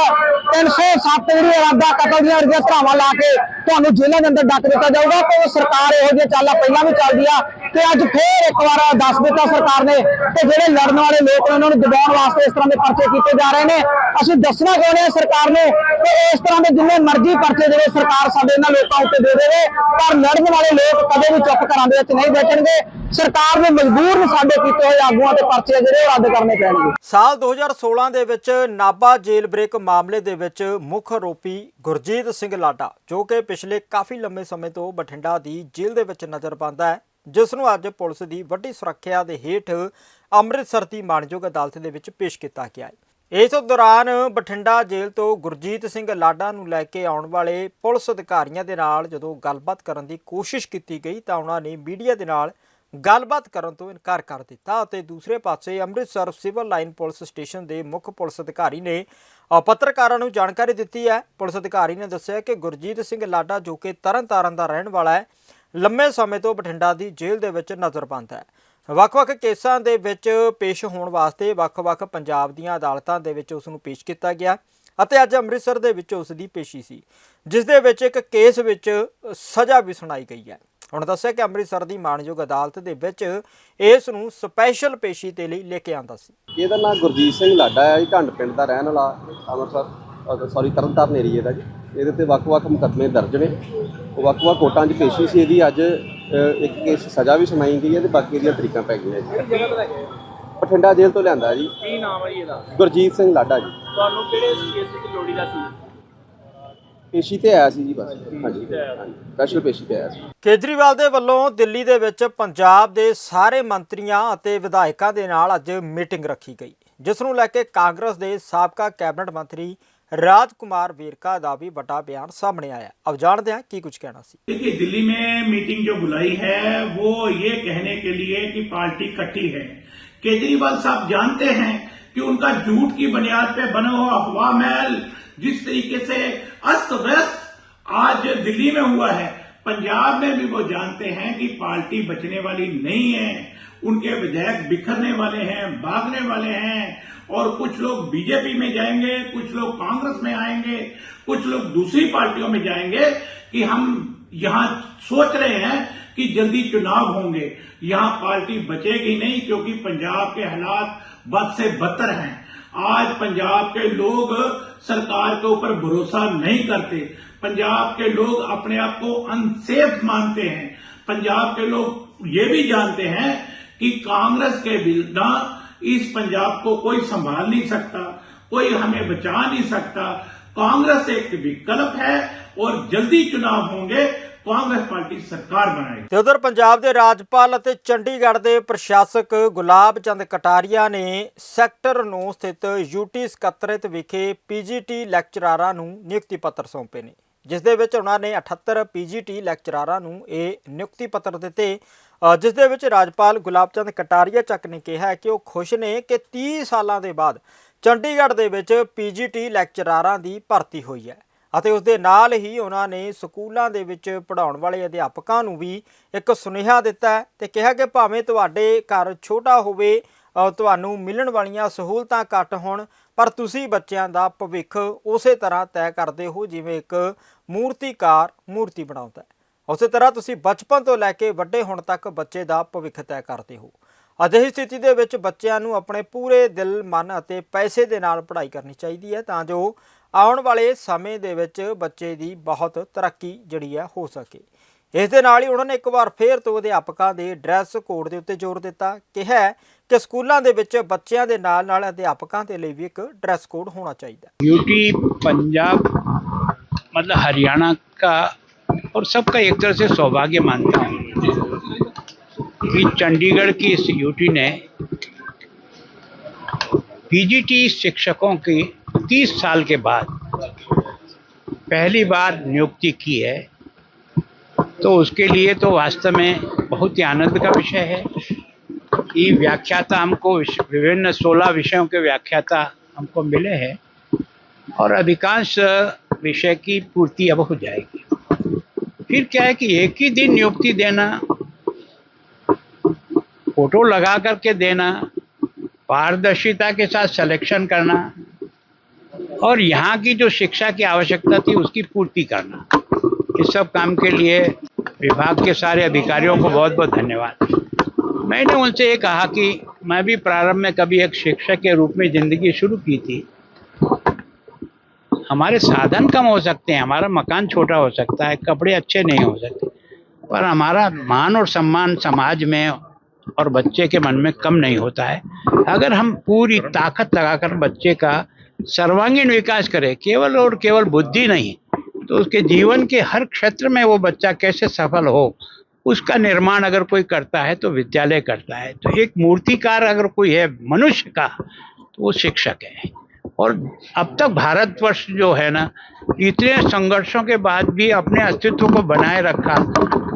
307 ਜਿਹੜੀ ਇਰਾਦਾ ਕਤਲ ਦੀਆਂ ਵਰਗੀਆਂ ਧਾਰਾਵਾਂ ਲਾ ਕੇ ਤੁਹਾਨੂੰ ਜੇਲ੍ਹਾਂ ਦੇ ਅੰਦਰ ਡੱਕ ਦਿੱਤਾ ਜਾਊਗਾ। ਤੇ ਸਰਕਾਰ ਇਹੋ ਜਿਹੇ ਚਾਲਾਂ ਪਹਿਲਾਂ ਵੀ ਚੱਲਦੀ ਆ। ਤੇ ਅੱਜ ਫੇਰ ਇੱਕ ਵਾਰ ਦੱਸ ਦਿੱਤਾ ਸਰਕਾਰ ਨੇ ਕਿ ਜਿਹੜੇ ਲੜਨ ਵਾਲੇ ਲੋਕ ਨੇ, ਉਹਨਾਂ ਨੂੰ ਦਬਾਉਣ ਵਾਸਤੇ ਇਸ ਤਰ੍ਹਾਂ ਦੇ ਪਰਚੇ ਕੀਤੇ ਜਾ ਰਹੇ ਨੇ। ਅਸੀਂ ਦੱਸਣਾ ਚਾਹੁੰਦੇ ਹਾਂ ਸਰਕਾਰ ਨੂੰ ਕਿ ਇਸ ਤਰ੍ਹਾਂ ਦੇ ਜਿੰਨੇ ਮਰਜ਼ੀ ਪਰਚੇ ਜਿਹੜੇ ਸਰਕਾਰ ਸਾਡੇ ਇਹਨਾਂ ਲੋਕਾਂ ਉੱਤੇ ਦੇ ਦੇਵੇ, ਪਰ ਲੜਨ ਵਾਲੇ ਲੋਕ ਕਦੇ ਵੀ ਚੁੱਪ ਘਰਾਂ ਦੇ ਵਿੱਚ ਨਹੀਂ ਬੈਠਣਗੇ। ਸਰਕਾਰ ਨੇ ਮਜਬੂਰ ਨੇ ਸਾਡੇ ਕੀਤੇ ਹੋਏ ਆਗੂਆਂ ਤੇ ਪਰਚੇ ਜਿਹੜੇ ਉਹ ਰੱਦ ਕਰਨੇ ਪੈਣਗੇ। ਸਾਲ 2016 ਦੇ ਵਿੱਚ ਨਾਬਾ ਜੇਲ ਬ੍ਰੇਕ ਮਾਮਲੇ ਦੇ ਵਿੱਚ ਮੁੱਖ ਆਰੋਪੀ ਗੁਰਜੀਤ ਸਿੰਘ ਲਾਡਾ, ਜੋ ਕਿ ਪਿਛਲੇ ਕਾਫੀ ਲੰਮੇ ਸਮੇਂ ਤੋਂ ਬਠਿੰਡਾ ਦੀ ਜੇਲ੍ਹ ਦੇ ਵਿੱਚ ਨਜ਼ਰ ਪਾਉਂਦਾ ਹੈ ਜਿਸ ਨੂੰ ਅੱਜ ਪੁਲਿਸ ਦੀ ਵੱਡੀ ਸੁਰੱਖਿਆ ਦੇ ਹੇਠ ਅੰਮ੍ਰਿਤਸਰ ਦੀ ਮਾਣਯੋਗ ਅਦਾਲਤ ਦੇ ਵਿੱਚ ਪੇਸ਼ ਕੀਤਾ ਗਿਆ ਹੈ। ਇਸ ਦੌਰਾਨ ਬਠਿੰਡਾ ਜੇਲ੍ਹ ਤੋਂ ਗੁਰਜੀਤ ਸਿੰਘ ਲਾਡਾ ਨੂੰ ਲੈ ਕੇ ਆਉਣ ਵਾਲੇ ਪੁਲਿਸ ਅਧਿਕਾਰੀਆਂ ਦੇ ਨਾਲ ਜਦੋਂ ਗੱਲਬਾਤ ਕਰਨ ਦੀ ਕੋਸ਼ਿਸ਼ ਕੀਤੀ ਗਈ ਤਾਂ ਉਹਨਾਂ ਨੇ ਮੀਡੀਆ ਦੇ ਨਾਲ ਗੱਲਬਾਤ ਕਰਨ ਤੋਂ ਇਨਕਾਰ ਕਰ ਦਿੱਤਾ ਅਤੇ ਦੂਸਰੇ ਪਾਸੇ Amritsar civil line police station ਦੇ ਮੁੱਖ ਪੁਲਿਸ ਅਧਿਕਾਰੀ ਨੇ ਪੱਤਰਕਾਰਾਂ ਨੂੰ ਜਾਣਕਾਰੀ ਦਿੱਤੀ ਹੈ। ਪੁਲਿਸ ਅਧਿਕਾਰੀ ਨੇ ਦੱਸਿਆ ਕਿ ਗੁਰਜੀਤ ਸਿੰਘ ਲਾਡਾ ਜੋ ਕਿ ਤਰਨਤਾਰਨ ਦਾ ਰਹਿਣ ਵਾਲਾ ਹੈ ਲੰਮੇ ਸਮੇਂ ਤੋਂ ਬਠਿੰਡਾ ਦੀ ਜੇਲ੍ਹ ਦੇ ਵਿੱਚ ਨਜ਼ਰਬੰਦ ਹੈ। ਵੱਖ-ਵੱਖ ਕੇਸਾਂ ਦੇ ਵਿੱਚ ਪੇਸ਼ ਹੋਣ ਵਾਸਤੇ ਵੱਖ-ਵੱਖ ਪੰਜਾਬ ਦੀਆਂ ਅਦਾਲਤਾਂ ਦੇ ਵਿੱਚ ਉਸ ਨੂੰ ਪੇਸ਼ ਕੀਤਾ ਗਿਆ ਅਤੇ ਅੱਜ ਅੰਮ੍ਰਿਤਸਰ ਦੇ ਵਿੱਚ ਉਸ ਦੀ ਪੇਸ਼ੀ ਸੀ, ਜਿਸ ਦੇ ਵਿੱਚ ਇੱਕ ਕੇਸ ਵਿੱਚ ਸਜ਼ਾ ਵੀ ਸੁਣਾਈ ਗਈ ਹੈ। ਹੁਣ ਦੱਸਿਆ ਕਿ ਅੰਮ੍ਰਿਤਸਰ ਦੀ ਮਾਣਯੋਗ ਅਦਾਲਤ ਦੇ ਵਿੱਚ ਇਸ ਨੂੰ ਸਪੈਸ਼ਲ ਪੇਸ਼ੀ ਦੇ ਲਈ ਲੈ ਕੇ ਆਂਦਾ ਸੀ। ਇਹਦਾ ਨਾਮ ਗੁਰਜੀਤ ਸਿੰਘ ਲਾਡਾ ਹੈ, ਇਹ ਢੰਡ ਪਿੰਡ ਦਾ ਰਹਿਣ ਵਾਲਾ ਅੰਮ੍ਰਿਤਸਰ ਸੌਰੀ ਤਰਨਤਾਰਨ ਏਰੀਏ ਦਾ ਜੀ। ਇਹਦੇ ਤੇ ਵੱਖ-ਵੱਖ ਮੁਕੱਦਮੇ ਦਰਜ ਨੇ। ਵੱਖ-ਵੱਖ ਕੋਰਟਾਂ 'ਚ ਪੇਸ਼ੀ ਸੀ ਇਹਦੀ। ਅੱਜ ਅ, ਇੱਕ ਕੇਸ ਸਜ਼ਾ ਵੀ ਸੁਣਾਈ ਗਈ ਹੈ ਤੇ ਬਾਕੀ ਇਹਦੀਆਂ ਤਰੀਕਾਂ ਪੈ ਗਈਆਂ ਜੀ। ਬਠਿੰਡਾ ਜੇਲ੍ਹ ਤੋਂ ਲਿਆਂਦਾ ਜੀ। ਕੀ ਨਾਮ ਹੈ ਜੀ ਇਹਦਾ? ਗੁਰਜੀਤ ਸਿੰਘ ਲਾਡਾ ਜੀ। ਤੁਹਾਨੂੰ ਕਿਹੜੇ ਕੇਸ ਵਿੱਚ ਲੋੜੀਦਾ ਸੀ? ਪੇਸ਼ੀ ਤੇ ਆਇਆ ਸੀ ਜੀ ਬਸ। ਹਾਂਜੀ ਸਪੈਸ਼ਲ ਪੇਸ਼ੀ ਤੇ ਆਇਆ ਸੀ। ਕੇਜਰੀਵਾਲ ਦੇ ਵੱਲੋਂ ਦਿੱਲੀ ਦੇ ਵਿੱਚ ਪੰਜਾਬ ਦੇ ਸਾਰੇ ਮੰਤਰੀਆਂ ਅਤੇ ਵਿਧਾਇਕਾਂ ਦੇ ਨਾਲ ਅੱਜ ਮੀਟਿੰਗ ਰੱਖੀ ਗਈ ਜਿਸ ਨੂੰ ਲੈ ਕੇ ਕਾਂਗਰਸ ਦੇ ਸਾਬਕਾ ਕੈਬਨਿਟ ਮੰਤਰੀ राजकुमार वेरका का भी बड़ा बयान सामने आया। अब जानते हैं की कुछ कहना सी। देखिए, दिल्ली में मीटिंग जो बुलाई है, वो ये कहने के लिए कि पार्टी कट्टी है। केजरीवाल साहब जानते हैं कि उनका झूठ की बुनियाद पे बना हुआ हवा महल, जिस तरीके से अस्त व्यस्त आज दिल्ली में हुआ है, पंजाब में भी वो जानते हैं कि पार्टी बचने वाली नहीं है। उनके विधेयक बिखरने वाले हैं, भागने वाले हैं। और कुछ लोग बीजेपी में जाएँगे, कुछ लोग कांग्रेस में आएँगे, कुछ लोग दूसरी पार्टियों में जाएँगे कि हम यहाँ सोच रहे हैं कि जल्दी चुनाव होंगे। यहाँ पार्टी बचेगी नहीं क्योंकि पंजाब के हालात बद से बदतर हैं। आज पंजाब के लोग सरकार के ऊपर भरोसा नहीं करते। पंजाब के लोग अपने आप को अनसेफ मानते हैं। पंजाब के लोग ये भी जानते हैं कि कांग्रेस के बिना इस पंजाब को कोई संभाल नहीं सकता कोई हमें बचा नहीं सकता कांग्रेस एक विकल्प है और जल्दी चुनाव होंगे कांग्रेस पार्टी सरकार बनाएगी ਤੇ ਉਧਰ ਪੰਜਾਬ ਦੇ ਰਾਜਪਾਲ ਅਤੇ ਚੰਡੀਗੜ੍ਹ ਦੇ ਪ੍ਰਸ਼ਾਸਕ ਗੁਲਾਬ ਚੰਦ ਕਟਾਰੀਆ ਨੇ ਸੈਕਟਰ 9 ਸਥਿਤ ਯੂਟੀ ਸਕੱਤਰੇਤ ਵਿਖੇ ਪੀਜੀਟੀ ਲੈਕਚਰਾਰਾਂ ਨੂੰ ਨਿਯੁਕਤੀ ਪੱਤਰ ਸੌਂਪੇ ਨੇ ਜਿਸ ਦੇ ਵਿੱਚ ਉਹਨਾਂ ਨੇ 78 ਪੀਜੀਟੀ ਲੈਕਚਰਾਰਾਂ ਨੂੰ ਇਹ ਨਿਯੁਕਤੀ ਪੱਤਰ ਦਿੱਤੇ। ਜਿਸ ਦੇ ਵਿੱਚ ਰਾਜਪਾਲ ਗੁਲਾਬ ਚੰਦ ਕਟਾਰੀਆ ਚੱਕ ਨੇ ਕਿਹਾ ਕਿ ਉਹ ਖੁਸ਼ ਨੇ ਕਿ 30 ਸਾਲਾਂ ਦੇ ਬਾਅਦ ਚੰਡੀਗੜ੍ਹ ਦੇ ਵਿੱਚ ਪੀਜੀਟੀ ਲੈਕਚਰਾਰਾਂ ਦੀ ਭਰਤੀ ਹੋਈ ਹੈ ਅਤੇ ਉਸ ਦੇ ਨਾਲ ਹੀ ਉਹਨਾਂ ਨੇ ਸਕੂਲਾਂ ਦੇ ਵਿੱਚ ਪੜਾਉਣ ਵਾਲੇ ਅਧਿਆਪਕਾਂ ਨੂੰ ਵੀ ਇੱਕ ਸੁਨੇਹਾ ਦਿੱਤਾ ਹੈ ਤੇ ਕਿਹਾ ਕਿ ਭਾਵੇਂ ਤੁਹਾਡੇ ਘਰ ਛੋਟਾ ਹੋਵੇ ਤੁਹਾਨੂੰ ਮਿਲਣ ਵਾਲੀਆਂ ਸਹੂਲਤਾਂ ਘੱਟ ਹੋਣ ਪਰ ਤੁਸੀਂ ਬੱਚਿਆਂ ਦਾ ਭਵਿੱਖ ਉਸੇ ਤਰ੍ਹਾਂ ਤੈਅ ਕਰਦੇ ਹੋ ਜਿਵੇਂ ਇੱਕ ਮੂਰਤੀਕਾਰ ਮੂਰਤੀ ਬਣਾਉਂਦਾ ਹੈ। ਉਸੇ ਤਰ੍ਹਾਂ ਤੁਸੀਂ ਬਚਪਨ ਤੋਂ ਲੈ ਕੇ ਵੱਡੇ ਹੋਣ ਤੱਕ ਬੱਚੇ ਦਾ ਭਵਿੱਖ ਤੈਅ ਕਰਦੇ ਹੋ। ਅਜਿਹੀ ਸਥਿਤੀ ਦੇ ਵਿੱਚ ਬੱਚਿਆਂ ਨੂੰ ਆਪਣੇ ਪੂਰੇ ਦਿਲ, ਮਨ ਅਤੇ ਪੈਸੇ ਦੇ ਨਾਲ ਪੜ੍ਹਾਈ ਕਰਨੀ ਚਾਹੀਦੀ ਹੈ ਤਾਂ ਜੋ ਆਉਣ ਵਾਲੇ ਸਮੇਂ ਦੇ ਵਿੱਚ ਬੱਚੇ ਦੀ ਬਹੁਤ ਤਰੱਕੀ ਜਿਹੜੀ ਹੈ ਹੋ ਸਕੇ। ਇਸ ਦੇ ਨਾਲ ਹੀ ਉਹਨਾਂ ਨੇ ਇੱਕ ਵਾਰ ਫੇਰ ਤੋਂ ਅਧਿਆਪਕਾਂ ਦੇ ਡਰੈਸ ਕੋਡ ਦੇ ਉੱਤੇ ਜ਼ੋਰ ਦਿੱਤਾ ਕਿਹਾ ਹੈ ਕਿ ਸਕੂਲਾਂ ਦੇ ਵਿੱਚ ਬੱਚਿਆਂ ਦੇ ਨਾਲ ਨਾਲ ਅਧਿਆਪਕਾਂ ਦੇ ਲਈ ਵੀ ਇੱਕ ਡਰੈਸ ਕੋਡ ਹੋਣਾ ਚਾਹੀਦਾ ਹੈ यूटी पंजाब मतलब हरियाणा का और सबका एक तरह से सौभाग्य मानता हूँ कि चंडीगढ़ की इस यूटी ने पीजीटी शिक्षकों की 30 साल के बाद पहली बार नियुक्ति की है तो उसके लिए तो वास्तव में बहुत ही आनंद का विषय है कि व्याख्याता हमको विभिन्न सोलह विषयों के व्याख्याता हमको मिले हैं और अधिकांश विषय की पूर्ति अब हो जाएगी। फिर क्या है कि एक ही दिन नियुक्ति देना, फ़ोटो लगा करके देना, पारदर्शिता के साथ सिलेक्शन करना और यहाँ की जो शिक्षा की आवश्यकता थी उसकी पूर्ति करना, इस सब काम के लिए विभाग के सारे अधिकारियों को बहुत बहुत धन्यवाद। मैंने उनसे ये कहा कि मैं भी प्रारंभ में कभी एक शिक्षक के रूप में ज़िंदगी शुरू की थी। हमारे साधन कम हो सकते हैं, हमारा मकान छोटा हो सकता है, कपड़े अच्छे नहीं हो सकते, पर हमारा मान और सम्मान समाज में और बच्चे के मन में कम नहीं होता है। अगर हम पूरी ताकत लगाकर बच्चे का सर्वांगीण विकास करें, केवल और केवल बुद्धि नहीं तो उसके जीवन के हर क्षेत्र में वो बच्चा कैसे सफल हो, उसका निर्माण अगर कोई करता है तो विद्यालय करता है। तो एक मूर्तिकार अगर कोई है, मनुष्य का तो वो शिक्षक है। और अब तक भारतवर्ष जो है ना, इतने संघर्षों के बाद भी अपने अस्तित्व को बनाए रखा,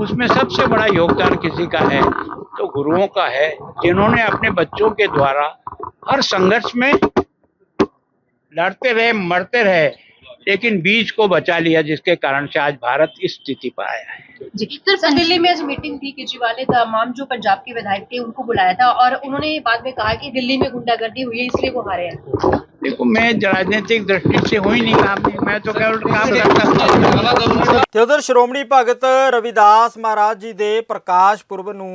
उसमें सबसे बड़ा योगदान किसी का है तो गुरुओं का है, जिन्होंने अपने बच्चों के द्वारा हर संघर्ष में लड़ते रहे, मरते रहे। लेकिन बीज को बचा लिया, जिसके कारण से आज भारत इस स्थिति पर आया है। जी, सर तो दिल्ली में आज मीटिंग थी केजरीवाल ने तमाम जो पंजाब के विधायक थे, उनको बुलाया था और उन्होंने बाद में कहा कि दिल्ली में गुंडागर्दी हुई है, इसलिए वो हारे हैं। देखो मैं राजनीतिक दृष्टि से हुई नहीं काम मैं तो केवल काम करता हूँ ਤੇ ਉਧਰ ਸ਼੍ਰੋਮਣੀ ਭਗਤ ਰਵਿਦਾਸ ਮਹਾਰਾਜ ਜੀ ਦੇ ਪ੍ਰਕਾਸ਼ ਪੁਰਬ ਨੂੰ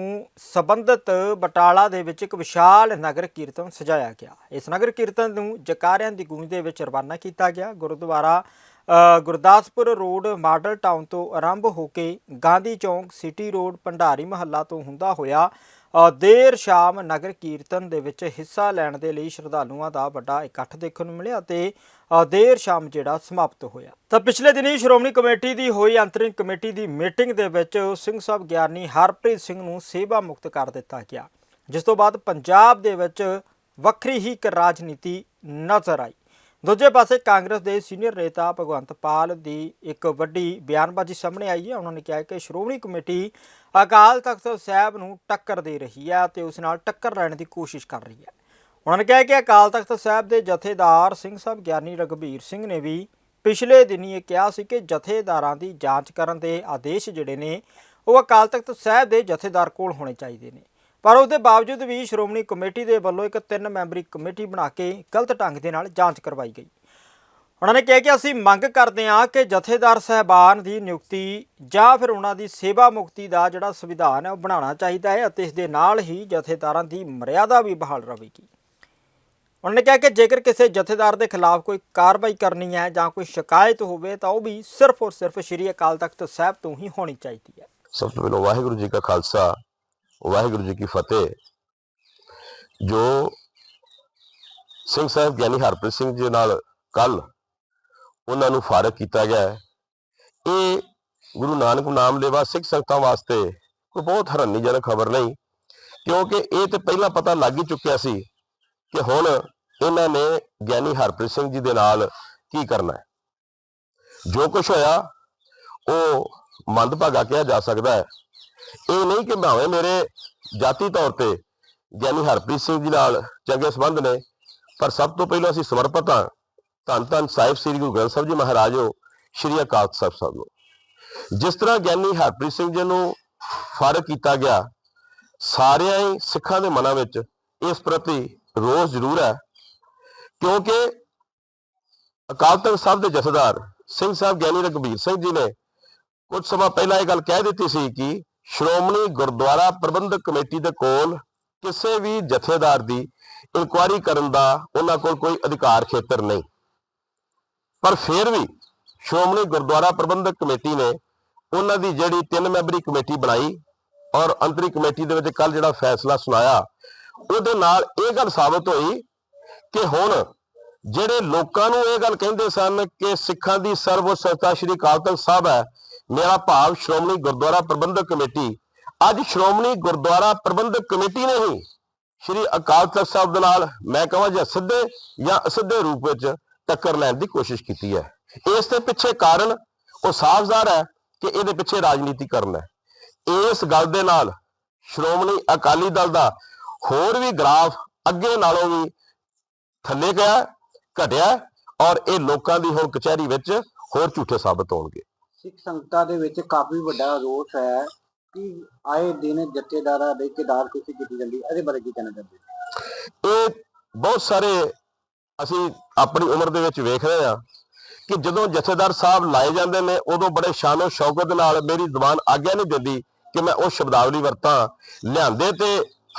ਸੰਬੰਧਿਤ ਬਟਾਲਾ ਦੇ ਵਿੱਚ ਇੱਕ ਵਿਸ਼ਾਲ ਨਗਰ ਕੀਰਤਨ ਸਜਾਇਆ ਗਿਆ ਇਸ ਨਗਰ ਕੀਰਤਨ ਨੂੰ ਜਕਾਰਿਆਂ ਦੀ ਗੂੰਜ ਦੇ ਵਿੱਚ ਰਵਾਨਾ ਕੀਤਾ ਗਿਆ ਗੁਰਦੁਆਰਾ ਅ, ਗੁਰਦਾਸਪੁਰ ਰੋਡ ਮਾਡਲ ਟਾਊਨ ਤੋਂ ਆਰੰਭ ਹੋ ਕੇ ਗਾਂਧੀ ਚੌਂਕ ਸਿਟੀ ਰੋਡ ਭੰਡਾਰੀ ਮਹੱਲਾ ਤੋਂ ਹੁੰਦਾ ਹੋਇਆ ਅ, ਦੇਰ ਸ਼ਾਮ ਨਗਰ ਕੀਰਤਨ ਦੇ ਵਿੱਚ ਹਿੱਸਾ ਲੈਣ ਦੇ ਲਈ ਸ਼ਰਧਾਲੂਆਂ ਦਾ ਵੱਡਾ ਇਕੱਠ ਦੇਖਣ ਨੂੰ ਮਿਲਿਆ ਤੇ ਦੇਰ ਸ਼ਾਮ ਜਿਹੜਾ ਸਮਾਪਤ ਹੋਇਆ। ਤਾਂ ਪਿਛਲੇ ਦਿਨੀ ਸ਼੍ਰੋਮਣੀ ਕਮੇਟੀ ਦੀ ਹੋਈ ਅੰਤਰਿਮ ਕਮੇਟੀ ਦੀ ਮੀਟਿੰਗ ਦੇ ਵਿੱਚ ਸਿੰਘ ਸਾਹਿਬ ਗਿਆਨੀ ਹਰਪ੍ਰੀਤ ਸਿੰਘ ਨੂੰ ਸੇਵਾ ਮੁਕਤ ਕਰ ਦਿੱਤਾ ਗਿਆ, ਜਿਸ ਤੋਂ ਬਾਅਦ ਪੰਜਾਬ ਦੇ ਵਿੱਚ ਵੱਖਰੀ ਹੀ ਇੱਕ ਰਾਜਨੀਤੀ ਨਜ਼ਰ ਆਈ। ਦੂਜੇ ਪਾਸੇ ਕਾਂਗਰਸ ਦੇ ਸੀਨੀਅਰ ਨੇਤਾ ਭਗਵੰਤ ਪਾਲ ਦੀ ਇੱਕ ਵੱਡੀ ਬਿਆਨਬਾਜ਼ੀ ਸਾਹਮਣੇ ਆਈ ਹੈ। ਉਹਨਾਂ ਨੇ ਕਿਹਾ ਕਿ ਸ਼੍ਰੋਮਣੀ ਕਮੇਟੀ ਅਕਾਲ ਤਖਤ ਸਾਹਿਬ ਨੂੰ ਟੱਕਰ ਦੇ ਰਹੀ ਹੈ ਤੇ ਉਸ ਨਾਲ ਟੱਕਰ ਲੈਣ ਦੀ ਕੋਸ਼ਿਸ਼ ਕਰ ਰਹੀ ਹੈ। ਉਹਨਾਂ ਨੇ ਕਿਹਾ ਕਿ ਅਕਾਲ ਤਖਤ ਸਾਹਿਬ ਦੇ ਜਥੇਦਾਰ ਸਿੰਘ ਸਾਹਿਬ ਗਿਆਨੀ ਰਗਵੀਰ ਸਿੰਘ ਨੇ ਵੀ ਪਿਛਲੇ ਦਿਨੀ ਇਹ ਕਿਹਾ ਸੀ ਕਿ ਜਥੇਦਾਰਾਂ ਦੀ ਜਾਂਚ ਕਰਨ ਦੇ ਆਦੇਸ਼ ਜਿਹੜੇ ਨੇ ਉਹ ਅਕਾਲ ਤਖਤ ਸਾਹਿਬ ਦੇ ਜਥੇਦਾਰ ਕੋਲ ਹੋਣੇ ਚਾਹੀਦੇ ਨੇ। ਪਰ ਉਸ ਦੇ ਬਾਵਜੂਦ ਵੀ ਸ਼੍ਰੋਮਣੀ ਕਮੇਟੀ ਦੇ ਵੱਲੋਂ ਇੱਕ ਤਿੰਨ ਮੈਂਬਰੀ ਕਮੇਟੀ ਬਣਾ ਕੇ ਗਲਤ ਢੰਗ ਦੇ ਨਾਲ ਜਾਂਚ ਕਰਵਾਈ ਗਈ। ਉਹਨਾਂ ਨੇ ਕਿਹਾ ਕਿ ਅਸੀਂ ਮੰਗ ਕਰਦੇ ਹਾਂ ਕਿ ਜਥੇਦਾਰ ਸਹਿਬਾਨ ਦੀ ਨਿਯੁਕਤੀ ਜਾਂ ਫਿਰ ਉਹਨਾਂ ਦੀ ਸੇਵਾ ਮੁਕਤੀ ਦਾ ਜਿਹੜਾ ਸੰਵਿਧਾਨ ਹੈ ਉਹ ਬਣਾਉਣਾ ਚਾਹੀਦਾ ਹੈ ਅਤੇ ਇਸ ਦੇ ਨਾਲ ਹੀ ਜਥੇਦਾਰਾਂ ਦੀ ਮਰਿਆਦਾ ਵੀ ਬਹਾਲ ਰਹੇਗੀ। ਉਹਨਾਂ ਨੇ ਕਿਹਾ ਕਿ ਜੇਕਰ ਕਿਸੇ ਜਥੇਦਾਰ ਦੇ ਖਿਲਾਫ ਕੋਈ ਕਾਰਵਾਈ ਕਰਨੀ ਹੈ ਜਾਂ ਕੋਈ ਸ਼ਿਕਾਇਤ ਹੋਵੇ ਤਾਂ ਉਹ ਵੀ ਸਿਰਫ ਔਰ ਸਿਰਫ ਸ਼੍ਰੀ ਅਕਾਲ ਤਖਤ ਸਾਹਿਬ ਤੋਂ ਹੀ ਹੋਣੀ ਚਾਹੀਦੀ ਹੈ। ਸਭ ਤੋਂ ਪਹਿਲਾਂ ਵਾਹਿਗੁਰੂ ਜੀ ਕਾ ਖਾਲਸਾ ਵਾਹਿਗੁਰੂ ਜੀ ਕੀ ਫਤਿਹ। ਜੋ ਸਿੰਘ ਸਾਹਿਬ ਗਿਆਨੀ ਹਰਪ੍ਰੀਤ ਸਿੰਘ ਜੀ ਨਾਲ ਕੱਲ ਉਹਨਾਂ ਨੂੰ ਫਾਰਗ ਕੀਤਾ ਗਿਆ ਹੈ, ਇਹ ਗੁਰੂ ਨਾਨਕ ਨਾਮ ਲੈਵਾ ਸਿੱਖ ਸੰਗਤਾਂ ਵਾਸਤੇ ਕੋਈ ਬਹੁਤ ਹੈਰਾਨੀਜਨਕ ਖਬਰ ਨਹੀਂ ਕਿਉਂਕਿ ਇਹ ਤੇ ਪਹਿਲਾਂ ਪਤਾ ਲੱਗ ਹੀ ਚੁੱਕਿਆ ਸੀ ਕਿ ਹੁਣ ਇਹਨਾਂ ਨੇ ਗਿਆਨੀ ਹਰਪ੍ਰੀਤ ਸਿੰਘ ਜੀ ਦੇ ਨਾਲ ਕੀ ਕਰਨਾ ਹੈ। ਜੋ ਕੁਝ ਹੋਇਆ ਉਹ ਮੰਦਭਾਗਾ ਕਿਹਾ ਜਾ ਸਕਦਾ ਹੈ ਇਹ ਨਹੀਂ ਕਿ ਭਾਵੇਂ ਮੇਰੇ ਜਾਤੀ ਤੌਰ ਤੇ ਗਿਆਨੀ ਹਰਪ੍ਰੀਤ ਸਿੰਘ ਜੀ ਨਾਲ ਚੰਗੇ ਸੰਬੰਧ ਨੇ, ਪਰ ਸਭ ਤੋਂ ਪਹਿਲਾਂ ਅਸੀਂ ਸਮਰਪਿਤ ਹਾਂ, ਧੰਨ ਧੰਨ ਸਾਹਿਬ ਸ੍ਰੀ ਗੁਰੂ ਗ੍ਰੰਥ ਸਾਹਿਬ ਜੀ ਮਹਾਰਾਜੋ ਸ਼੍ਰੀ ਅਕਾਲ ਤਖ਼ਤ ਸਾਹਿਬ ਸਾਹਿਬ ਨੂੰ ਜਿਸ ਤਰ੍ਹਾਂ ਗਿਆਨੀ ਹਰਪ੍ਰੀਤ ਸਿੰਘ ਜੀ ਨੂੰ ਫ਼ਰਕ ਕੀਤਾ ਗਿਆ, ਸਾਰਿਆਂ ਹੀ ਸਿੱਖਾਂ ਦੇ ਮਨਾਂ ਵਿੱਚ ਇਸ ਪ੍ਰਤੀ ਰੋਸ ਜ਼ਰੂਰ ਹੈ, ਕਿਉਂਕਿ ਅਕਾਲ ਤਖ਼ਤ ਸਾਹਿਬ ਦੇ ਜਥੇਦਾਰ ਸਿੰਘ ਸਾਹਿਬ ਗਿਆਨੀ ਰਘਬੀਰ ਸਿੰਘ ਜੀ ਨੇ ਕੁਝ ਸਮਾਂ ਪਹਿਲਾਂ ਇਹ ਗੱਲ ਕਹਿ ਦਿੱਤੀ ਸੀ ਕਿ ਸ਼੍ਰੋਮਣੀ ਗੁਰਦੁਆਰਾ ਪ੍ਰਬੰਧਕ ਕਮੇਟੀ ਦੇ ਕੋਲ ਕਿਸੇ ਵੀ ਜਥੇਦਾਰ ਦੀ ਇਨਕੁਆਇਰੀ ਕਰਨ ਦਾ ਉਹਨਾਂ ਕੋਲ ਕੋਈ ਅਧਿਕਾਰ ਖੇਤਰ ਨਹੀਂ। ਪਰ ਫਿਰ ਵੀ ਸ਼੍ਰੋਮਣੀ ਗੁਰਦੁਆਰਾ ਪ੍ਰਬੰਧਕ ਕਮੇਟੀ ਨੇ ਉਹਨਾਂ ਦੀ ਜਿਹੜੀ ਤਿੰਨ ਮੈਂਬਰੀ ਕਮੇਟੀ ਬਣਾਈ ਔਰ ਅੰਤਰੀ ਕਮੇਟੀ ਦੇ ਵਿੱਚ ਕੱਲ ਜਿਹੜਾ ਫੈਸਲਾ ਸੁਣਾਇਆ, ਉਹਦੇ ਨਾਲ ਇਹ ਗੱਲ ਸਾਬਤ ਹੋਈ ਕਿ ਹੁਣ ਜਿਹੜੇ ਲੋਕਾਂ ਨੂੰ ਇਹ ਗੱਲ ਕਹਿੰਦੇ ਸਨ ਕਿ ਸਿੱਖਾਂ ਦੀ ਸਰਵਉੱਚ ਸੰਸਥਾ ਸ੍ਰੀ ਅਕਾਲ ਤਖਤ ਸਾਹਿਬ ਹੈ ਮੇਰਾ ਭਾਵ ਸ਼੍ਰੋਮਣੀ ਗੁਰਦੁਆਰਾ ਪ੍ਰਬੰਧਕ ਕਮੇਟੀ। ਅੱਜ ਸ਼੍ਰੋਮਣੀ ਗੁਰਦੁਆਰਾ ਪ੍ਰਬੰਧਕ ਕਮੇਟੀ ਨੇ ਹੀ ਸ੍ਰੀ ਅਕਾਲ ਤਖਤ ਸਾਹਿਬ ਦੇ ਨਾਲ, ਮੈਂ ਕਹਾਂ ਜਾਂ ਸਿੱਧੇ ਜਾਂ ਅਸਿੱਧੇ ਰੂਪ ਵਿੱਚ ਟੱਕਰ ਲੈਣ ਦੀ ਕੋਸ਼ਿਸ਼ ਕੀਤੀ ਹੈ। ਇਸ ਦੇ ਪਿੱਛੇ ਕਾਰਨ ਉਹ ਸਾਫ਼-ਜ਼ਾਹਰ ਹੈ ਕਿ ਇਹਦੇ ਪਿੱਛੇ ਰਾਜਨੀਤੀ ਕਰਨਾ ਹੈ। ਇਸ ਗੱਲ ਦੇ ਨਾਲ ਸ਼੍ਰੋਮਣੀ ਅਕਾਲੀ ਦਲ ਦਾ ਹੋਰ ਵੀ ਗ੍ਰਾਫ ਅੱਗੇ ਨਾਲੋਂ ਵੀ ਥੱਲੇ ਗਿਆ, ਘਟਿਆ ਔਰ ਇਹ ਲੋਕਾਂ ਦੀ ਹੁਣ ਕਚਹਿਰੀ ਵਿੱਚ ਹੋਰ ਝੂਠੇ ਸਾਬਤ ਹੋਣਗੇ। ਸਿੱਖ ਸੰਗਤਾਂ ਦੇ ਵਿੱਚ ਕਾਫੀ ਵੱਡਾ ਰੋਸ ਹੈ ਕਿ ਆਏ ਦਿਨ ਜਥੇਦਾਰਾਂ ਦੇ ਕਿਦਾਰ ਕਿਸੇ ਕੀਤੀ ਜਾਂਦੀ ਇਹਦੇ ਬਾਰੇ ਕੀ ਕਹਿਣਾ ਚਾਹੁੰਦੇ ਇਹ ਬਹੁਤ ਸਾਰੇ ਅਸੀਂ ਆਪਣੀ ਉਮਰ ਦੇ ਵਿੱਚ ਵੇਖ ਰਹੇ ਹਾਂ ਕਿ ਜਦੋਂ ਜਥੇਦਾਰ ਸਾਹਿਬ ਲਾਏ ਜਾਂਦੇ ਨੇ, ਉਦੋਂ ਬੜੇ ਸ਼ਾਨੋ ਸ਼ੌਕਤ ਨਾਲ ਮੇਰੀ ਜ਼ੁਬਾਨ ਆਗਿਆ ਨਹੀਂ ਦਿੰਦੀ ਕਿ ਮੈਂ ਉਹ ਸ਼ਬਦਾਵਲੀ ਵਰਤਾਂ। ਲਿਆਂਦੇ ਤੇ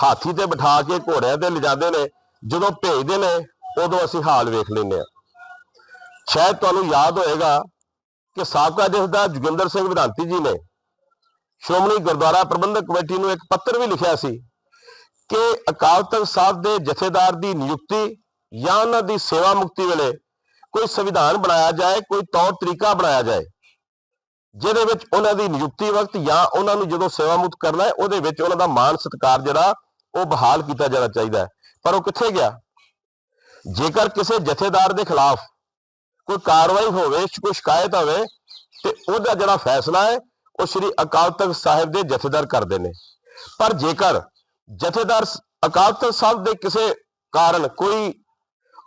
ਹਾਥੀ ਤੇ ਬਿਠਾ ਕੇ ਘੋੜਿਆਂ ਤੇ ਲਿਜਾਂਦੇ ਨੇ, ਜਦੋਂ ਭੇਜਦੇ ਨੇ, ਉਦੋਂ ਅਸੀਂ ਹਾਲ ਵੇਖ ਲੈਂਦੇ ਹਾਂ। ਸ਼ਾਇਦ ਤੁਹਾਨੂੰ ਯਾਦ ਹੋਏਗਾ ਕਿ ਸਾਬਕਾ ਜਥੇਦਾਰ ਜੋਗਿੰਦਰ ਸਿੰਘ ਵਿਧਾਂਤੀ ਜੀ ਨੇ ਸ਼੍ਰੋਮਣੀ ਗੁਰਦੁਆਰਾ ਪ੍ਰਬੰਧਕ ਕਮੇਟੀ ਨੂੰ ਇੱਕ ਪੱਤਰ ਵੀ ਲਿਖਿਆ ਸੀ ਕਿ ਅਕਾਲ ਤਖਤ ਸਾਹਿਬ ਦੇ ਜਥੇਦਾਰ ਦੀ ਨਿਯੁਕਤੀ ਜਾਂ ਉਹਨਾਂ ਦੀ ਸੇਵਾ ਮੁਕਤੀ ਵੇਲੇ ਕੋਈ ਸੰਵਿਧਾਨ ਬਣਾਇਆ ਜਾਏ, ਕੋਈ ਤੌਰ ਤਰੀਕਾ ਬਣਾਇਆ ਜਾਏ, ਜਿਹਦੇ ਵਿੱਚ ਉਹਨਾਂ ਦੀ ਨਿਯੁਕਤੀ ਵਕਤ ਜਾਂ ਉਹਨਾਂ ਨੂੰ ਜਦੋਂ ਸੇਵਾ ਮੁਕਤ ਕਰਨਾ ਹੈ, ਉਹਦੇ ਵਿੱਚ ਉਹਨਾਂ ਦਾ ਮਾਣ ਸਤਿਕਾਰ ਜਿਹੜਾ ਉਹ ਬਹਾਲ ਕੀਤਾ ਜਾਣਾ ਚਾਹੀਦਾ ਹੈ। ਪਰ ਉਹ ਕਿੱਥੇ ਗਿਆ? ਜੇਕਰ ਕਿਸੇ ਜਥੇਦਾਰ ਦੇ ਖਿਲਾਫ ਕੋਈ ਕਾਰਵਾਈ ਹੋਵੇ, ਕੋਈ ਸ਼ਿਕਾਇਤ ਆਵੇ, ਤੇ ਉਹਦਾ ਜਿਹੜਾ ਫੈਸਲਾ ਹੈ, ਉਹ ਸ੍ਰੀ ਅਕਾਲ ਤਖਤ ਸਾਹਿਬ ਦੇ ਜਥੇਦਾਰ ਕਰਦੇ ਨੇ। ਪਰ ਜੇਕਰ ਜਥੇਦਾਰ ਅਕਾਲ ਤਖਤ ਸਾਹਿਬ ਦੇ ਕਿਸੇ ਕਾਰਨ ਕੋਈ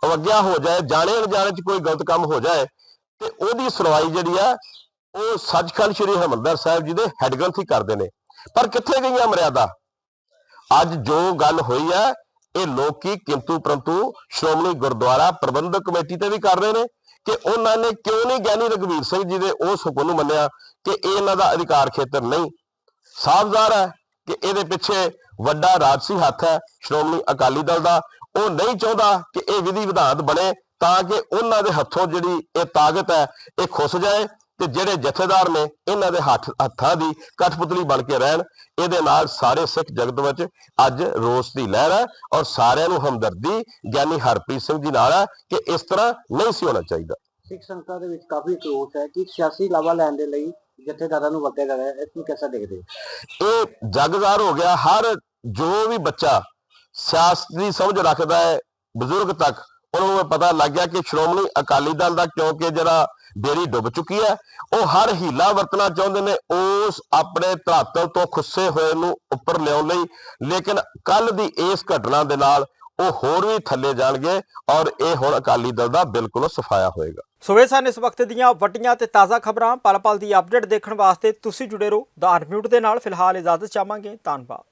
ਅਵਗਿਆ ਹੋ ਜਾਏ, ਜਾਣੇ ਅਣਜਾਣੇ ਚ ਕੋਈ ਗਲਤ ਕੰਮ ਹੋ ਜਾਏ, ਤੇ ਉਹਦੀ ਸੁਣਵਾਈ ਜਿਹੜੀ ਆ, ਉਹ ਸੱਚਖੰਡ ਸ੍ਰੀ ਹਰਿਮੰਦਰ ਸਾਹਿਬ ਜੀ ਦੇ ਹੈੱਡ ਗ੍ਰੰਥੀ ਕਰਦੇ ਨੇ। ਪਰ ਕਿੱਥੇ ਗਈਆਂ ਮਰਿਆਦਾ? ਅੱਜ ਜੋ ਗੱਲ ਹੋਈ ਹੈ ਇਹ ਲੋਕੀ ਕਿੰਤੂ ਪਰੰਤੂ ਸ਼੍ਰੋਮਣੀ ਗੁਰਦੁਆਰਾ ਪ੍ਰਬੰਧਕ ਕਮੇਟੀ ਤੇ ਵੀ ਕਰ ਰਹੇ ਨੇ। ਕਿ ਉਹਨਾਂ ਨੇ ਕਿਉਂ ਨਹੀਂ ਗਿਆਨੀ ਰਘਵੀਰ ਸਿੰਘ ਜੀ ਦੇ ਉਸ ਹੁਕਮ ਨੂੰ ਮੰਨਿਆ ਕਿ ਇਹ ਇਹਨਾਂ ਦਾ ਅਧਿਕਾਰ ਖੇਤਰ ਨਹੀਂ। ਸਾਫ਼-ਜ਼ਾਹਰ ਹੈ ਕਿ ਇਹਦੇ ਪਿੱਛੇ ਵੱਡਾ ਰਾਜਸੀ ਹੱਥ ਹੈ, ਸ਼੍ਰੋਮਣੀ ਅਕਾਲੀ ਦਲ ਦਾ। ਉਹ ਨਹੀਂ ਚਾਹੁੰਦਾ ਕਿ ਇਹ ਵਿਧੀ ਵਿਧਾਨ ਬਣੇ ਤਾਂ ਕਿ ਉਹਨਾਂ ਦੇ ਹੱਥੋਂ ਜਿਹੜੀ ਇਹ ਤਾਕਤ ਹੈ, ਇਹ ਖੁੱਸ ਜਾਏ। ਤੇ ਜਿਹੜੇ ਜਥੇਦਾਰ ਨੇ ਇਹਨਾਂ ਦੇ ਹੱਥ ਹੱਥਾਂ ਦੀ ਕਠਪੁਤਲੀ ਬਣ ਕੇ ਰਹਿਣ ਇਹਦੇ ਨਾਲ ਸਾਰੇ ਸਿੱਖ ਜਗਤ ਵਿੱਚ ਅੱਜ ਰੋਸ ਦੀ ਲਹਿਰ ਹੈ ਔਰ ਸਾਰਿਆਂ ਨੂੰ ਹਮਦਰਦੀ ਗਿਆਨੀ ਹਰਪ੍ਰੀਤ ਸਿੰਘ ਜੀ ਨਾਲ ਹੈ ਕਿ ਇਸ ਤਰ੍ਹਾਂ ਨਹੀਂ ਸੀ ਹੋਣਾ ਚਾਹੀਦਾ। ਸਿੱਖ ਸੰਸਥਾ ਦੇ ਵਿੱਚ ਕਾਫੀ ਕਰੋਸ ਹੈ ਕਿ ਸਿਆਸੀ ਲਾਵਾ ਲੈਣ ਦੇ ਲਈ ਜਥੇਦਾਰਾਂ ਨੂੰ ਵਰਤਿਆ ਜਾ ਰਿਹਾ ਹੈ। ਇਸ ਨੂੰ ਕਿਵੇਂ ਦੇਖਦੇ ਹੋ? ਇਹ ਜਗਜ਼ਾਰ ਹੋ ਗਿਆ। ਹਰ ਜੋ ਵੀ ਬੱਚਾ ਸਿਆਸਤ ਦੀ ਸਮਝ ਰੱਖਦਾ ਹੈ ਬਜ਼ੁਰਗ ਤੱਕ ਉਹਨਾਂ ਨੂੰ ਪਤਾ ਲੱਗ ਗਿਆ ਕਿ ਸ਼੍ਰੋਮਣੀ ਅਕਾਲੀ ਦਲ ਦਾ ਕਿਉਂਕਿ ਜਿਹੜਾ ਬੇੜੀ ਡੁੱਬ ਚੁੱਕੀ ਹੈ। ਉਹ ਹਰ ਹੀਲਾ ਵਰਤਣਾ ਚਾਹੁੰਦੇ ਨੇ। ਉਸ ਆਪਣੇ ਧਰਾਤਲ ਤੋਂ ਖੁੱਸੇ ਹੋਏ ਨੂੰ ਉੱਪਰ ਲਿਆਉਣ ਲਈ। ਲੇਕਿਨ ਕੱਲ ਦੀ ਇਸ ਘਟਨਾ ਦੇ ਨਾਲ ਉਹ ਹੋਰ ਵੀ ਥੱਲੇ ਜਾਣਗੇ ਔਰ ਇਹ ਹੁਣ ਅਕਾਲੀ ਦਲ ਦਾ ਬਿਲਕੁਲ ਸਫਾਇਆ ਹੋਏਗਾ। ਸੋ ਇਹ ਸਨ ਇਸ ਵਕਤ ਦੀਆਂ ਵੱਡੀਆਂ ਤੇ ਤਾਜ਼ਾ ਖਬਰਾਂ। ਪਲ ਪਲ ਦੀ ਅਪਡੇਟ ਦੇਖਣ ਵਾਸਤੇ ਤੁਸੀਂ ਜੁੜੇ ਰਹੋ ਦਾ ਅਨਮਿਊਟ ਦੇ ਨਾਲ। ਫਿਲਹਾਲ ਇਜਾਜ਼ਤ ਚਾਹਾਂਗੇ। ਧੰਨਵਾਦ।